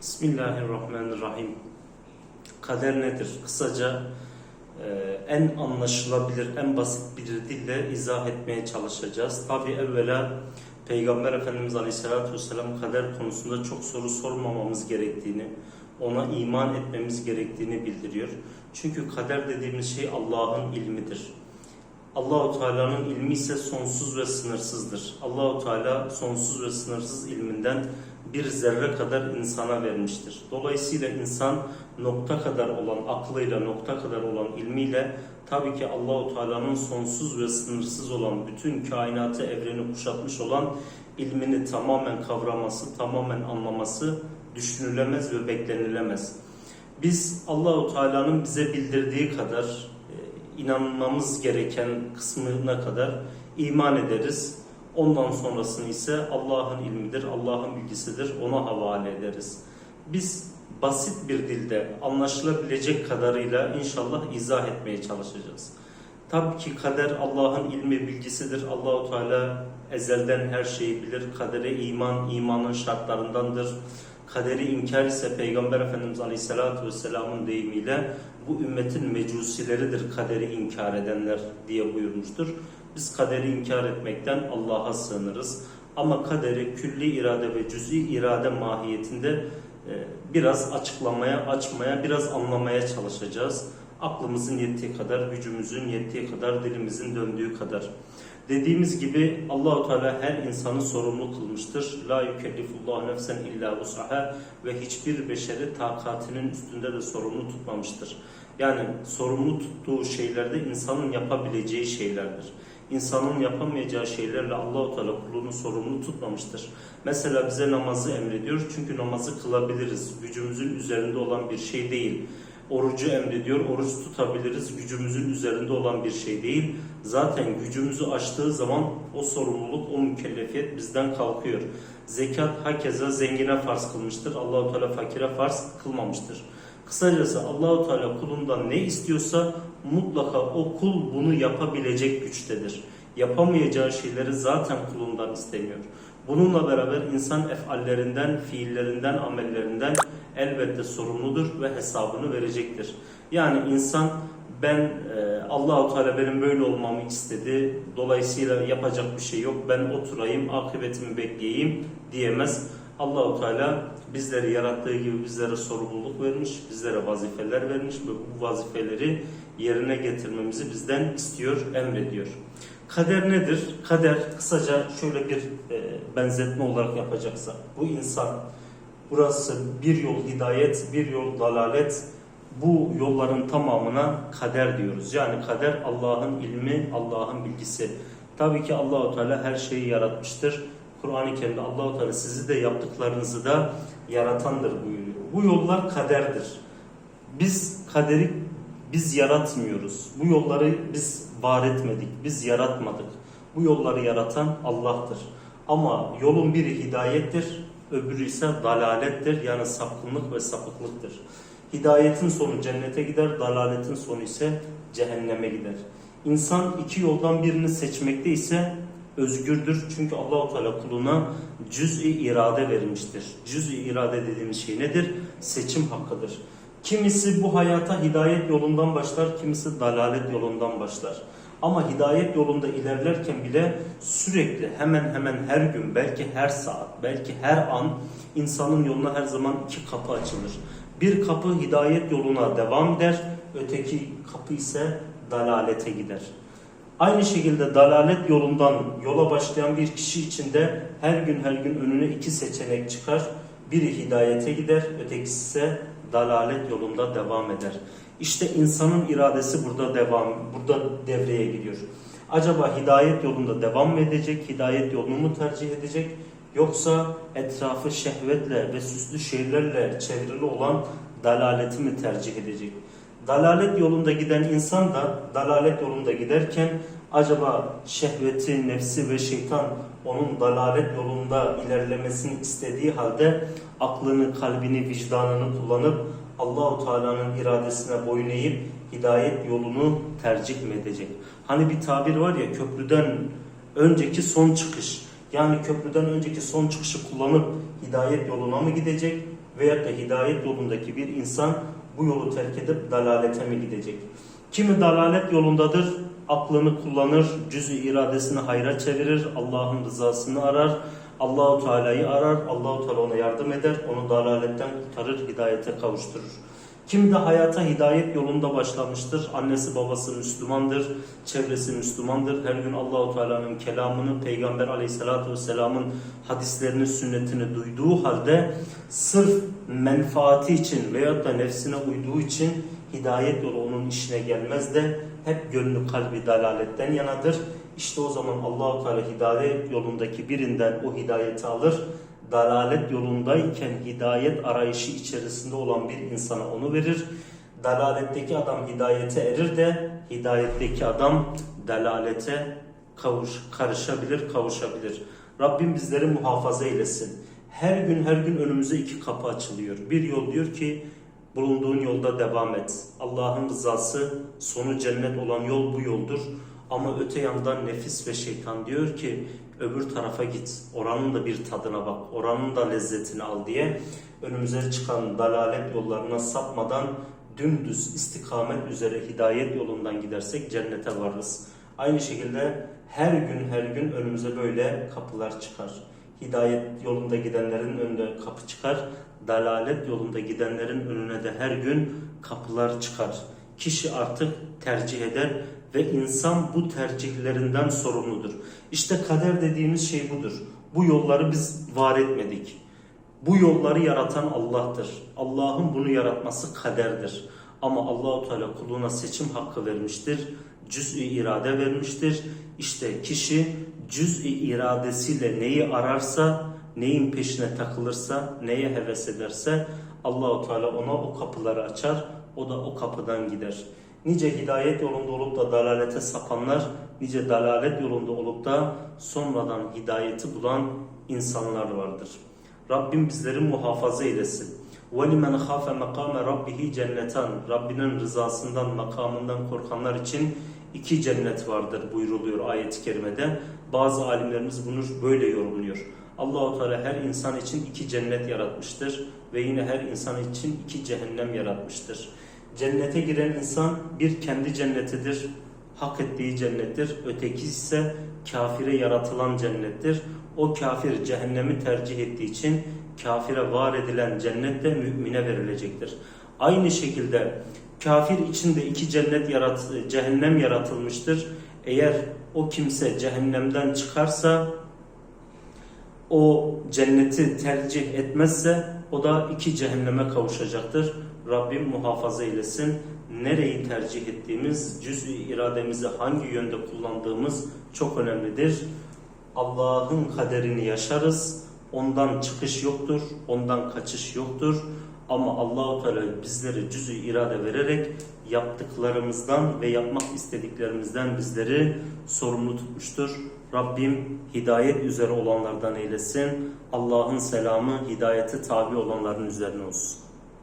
Bismillahirrahmanirrahim. Kader nedir? Kısaca e, en anlaşılabilir, en basit bir dille izah etmeye çalışacağız. Tabi evvela Peygamber Efendimiz Aleyhisselatü Vesselam kader konusunda çok soru sormamamız gerektiğini, ona iman etmemiz gerektiğini bildiriyor. Çünkü kader dediğimiz şey Allah'ın ilmidir. Allahu Teala'nın ilmi ise sonsuz ve sınırsızdır. Allahu Teala sonsuz ve sınırsız ilminden bir zerre kadar insana vermiştir. Dolayısıyla insan nokta kadar olan aklıyla, nokta kadar olan ilmiyle tabii ki Allahu Teala'nın sonsuz ve sınırsız olan bütün kainatı, evreni kuşatmış olan ilmini tamamen kavraması, tamamen anlaması düşünülemez ve beklenilemez. Biz Allahu Teala'nın bize bildirdiği kadar e, inanmamız gereken kısmına kadar iman ederiz. Ondan sonrasını ise Allah'ın ilmidir, Allah'ın bilgisidir, ona havale ederiz. Biz basit bir dilde anlaşılabilecek kadarıyla inşallah izah etmeye çalışacağız. Tabii ki kader Allah'ın ilmi bilgisidir. Allahu Teala ezelden her şeyi bilir. Kadere iman imanın şartlarındandır. Kaderi inkar ise Peygamber Efendimiz Aleyhisselatü Vesselam'ın deyimiyle bu ümmetin mecusileridir kaderi inkar edenler diye buyurmuştur. Biz kaderi inkar etmekten Allah'a sığınırız. Ama kaderi külli irade ve cüz'i irade mahiyetinde e, biraz açıklamaya, açmaya, biraz anlamaya çalışacağız. Aklımızın yettiği kadar, gücümüzün yettiği kadar, dilimizin döndüğü kadar. Dediğimiz gibi Allahu Teala her insanı sorumlu kılmıştır. La yükellifullahu nefsen illa vusaha ve hiçbir beşeri takatinin üstünde de sorumlu tutmamıştır. Yani sorumlu tuttuğu şeylerde insanın yapabileceği şeylerdir. İnsanın yapamayacağı şeylerle Allahu Teala kulunu sorumlu tutmamıştır. Mesela bize namazı emrediyor çünkü namazı kılabiliriz. Gücümüzün üzerinde olan bir şey değil. Orucu emrediyor, oruç tutabiliriz. Gücümüzün üzerinde olan bir şey değil. Zaten gücümüzü aştığı zaman o sorumluluk, o mükellefiyet bizden kalkıyor. Zekat hakeza zengine farz kılmıştır. Allahu Teala fakire farz kılmamıştır. Kısacası Allahu Teala kulundan ne istiyorsa mutlaka o kul bunu yapabilecek güçtedir. Yapamayacağı şeyleri zaten kulundan istemiyor. Bununla beraber insan efallerinden, fiillerinden, amellerinden elbette sorumludur ve hesabını verecektir. Yani insan ben e, Allahu Teala benim böyle olmamı istedi. Dolayısıyla yapacak bir şey yok. Ben oturayım, akıbetimi bekleyeyim diyemez. Allahu Teala bizleri yarattığı gibi bizlere sorumluluk vermiş, bizlere vazifeler vermiş ve bu vazifeleri yerine getirmemizi bizden istiyor, emrediyor. Kader nedir? Kader kısaca şöyle bir e, benzetme olarak yapacaksa bu insan burası bir yol hidayet, bir yol dalalet. Bu yolların tamamına kader diyoruz. Yani kader Allah'ın ilmi, Allah'ın bilgisi. Tabii ki Allahu Teala her şeyi yaratmıştır. Kur'an-ı Kerim'de Allahu Teala sizi de yaptıklarınızı da yaratandır buyuruyor. Bu yollar kaderdir. Biz kaderi biz yaratmıyoruz. Bu yolları biz var etmedik, biz yaratmadık. Bu yolları yaratan Allah'tır. Ama yolun biri hidayettir, öbürü ise dalalettir yani sapkınlık ve sapıklıktır. Hidayetin sonu cennete gider, dalaletin sonu ise cehenneme gider. İnsan iki yoldan birini seçmekte ise özgürdür. Çünkü Allahu Teala kuluna cüz-i irade vermiştir. Cüz-i irade dediğimiz şey nedir? Seçim hakkıdır. Kimisi bu hayata hidayet yolundan başlar, kimisi dalalet yolundan başlar. Ama hidayet yolunda ilerlerken bile sürekli hemen hemen her gün, belki her saat, belki her an insanın yoluna her zaman iki kapı açılır. Bir kapı hidayet yoluna devam eder, öteki kapı ise dalalete gider. Aynı şekilde dalalet yolundan yola başlayan bir kişi için de her gün her gün önüne iki seçenek çıkar. Biri hidayete gider, ötekisi ise dalalet yolunda devam eder. İşte insanın iradesi burada devam, burada devreye giriyor. Acaba hidayet yolunda devam mı edecek, hidayet yolunu mu tercih edecek? Yoksa etrafı şehvetle ve süslü şeylerle çevrili olan dalaleti mi tercih edecek? Dalalet yolunda giden insan da dalalet yolunda giderken acaba şehveti, nefsi ve şeytan onun dalalet yolunda ilerlemesini istediği halde aklını, kalbini, vicdanını kullanıp Allahu Teala'nın iradesine boyun eğip hidayet yolunu tercih mi edecek? Hani bir tabir var ya köprüden önceki son çıkış. Yani köprüden önceki son çıkışı kullanıp hidayet yoluna mı gidecek veyahut da hidayet yolundaki bir insan bu yolu terk edip dalalete mi gidecek? Kimi dalalet yolundadır, aklını kullanır, cüz-ü iradesini hayra çevirir, Allah'ın rızasını arar, Allahu Teala'yı arar, Allahu Teala ona yardım eder, onu dalaletten kurtarır, hidayete kavuşturur. Kim de hayata hidayet yolunda başlamıştır. Annesi babası Müslümandır, çevresi Müslümandır. Her gün Allahu Teala'nın kelamını, Peygamber Aleyhisselatü Vesselam'ın hadislerini, sünnetini duyduğu halde sırf menfaati için veyahut da nefsine uyduğu için hidayet yolu onun işine gelmez de hep gönlü kalbi dalaletten yanadır. İşte o zaman Allahu Teala hidayet yolundaki birinden o hidayeti alır dalalet yolundayken hidayet arayışı içerisinde olan bir insana onu verir. Dalaletteki adam hidayete erir de hidayetteki adam dalalete kavuş, karışabilir, kavuşabilir. Rabbim bizleri muhafaza eylesin. Her gün her gün önümüze iki kapı açılıyor. Bir yol diyor ki bulunduğun yolda devam et. Allah'ın rızası sonu cennet olan yol bu yoldur. Ama öte yandan nefis ve şeytan diyor ki öbür tarafa git. Oranın da bir tadına bak. Oranın da lezzetini al diye önümüze çıkan dalalet yollarına sapmadan dümdüz istikamet üzere hidayet yolundan gidersek cennete varırız. Aynı şekilde her gün her gün önümüze böyle kapılar çıkar. Hidayet yolunda gidenlerin önünde kapı çıkar. Dalalet yolunda gidenlerin önüne de her gün kapılar çıkar. Kişi artık tercih eder ve insan bu tercihlerinden sorumludur. İşte kader dediğimiz şey budur. Bu yolları biz var etmedik. Bu yolları yaratan Allah'tır. Allah'ın bunu yaratması kaderdir. Ama Allahu Teala kuluna seçim hakkı vermiştir. Cüz-i irade vermiştir. İşte kişi cüz-i iradesiyle neyi ararsa, neyin peşine takılırsa, neye heves ederse Allahu Teala ona o kapıları açar. O da o kapıdan gider. Nice hidayet yolunda olup da dalalete sapanlar, nice dalalet yolunda olup da sonradan hidayeti bulan insanlar vardır. Rabbim bizleri muhafaza eylesin. وَلِمَنْ خَافَ مَقَامَ رَبِّهِ cennetan Rabbinin rızasından, makamından korkanlar için iki cennet vardır buyruluyor ayet-i kerimede. Bazı alimlerimiz bunu böyle yorumluyor. Allahu Teala her insan için iki cennet yaratmıştır ve yine her insan için iki cehennem yaratmıştır. Cennete giren insan bir kendi cennetidir, hak ettiği cennettir. Öteki ise kafire yaratılan cennettir. O kafir cehennemi tercih ettiği için kafire var edilen cennet de mümine verilecektir. Aynı şekilde kafir için de iki cennet yarat cehennem yaratılmıştır. Eğer o kimse cehennemden çıkarsa o cenneti tercih etmezse o da iki cehenneme kavuşacaktır. Rabbim muhafaza eylesin. Nereyi tercih ettiğimiz, cüz-i irademizi hangi yönde kullandığımız çok önemlidir. Allah'ın kaderini yaşarız. Ondan çıkış yoktur, ondan kaçış yoktur. Ama Allahu Teala bizlere cüz-i irade vererek yaptıklarımızdan ve yapmak istediklerimizden bizleri sorumlu tutmuştur. Rabbim hidayet üzere olanlardan eylesin. Allah'ın selamı hidayete tabi olanların üzerine olsun.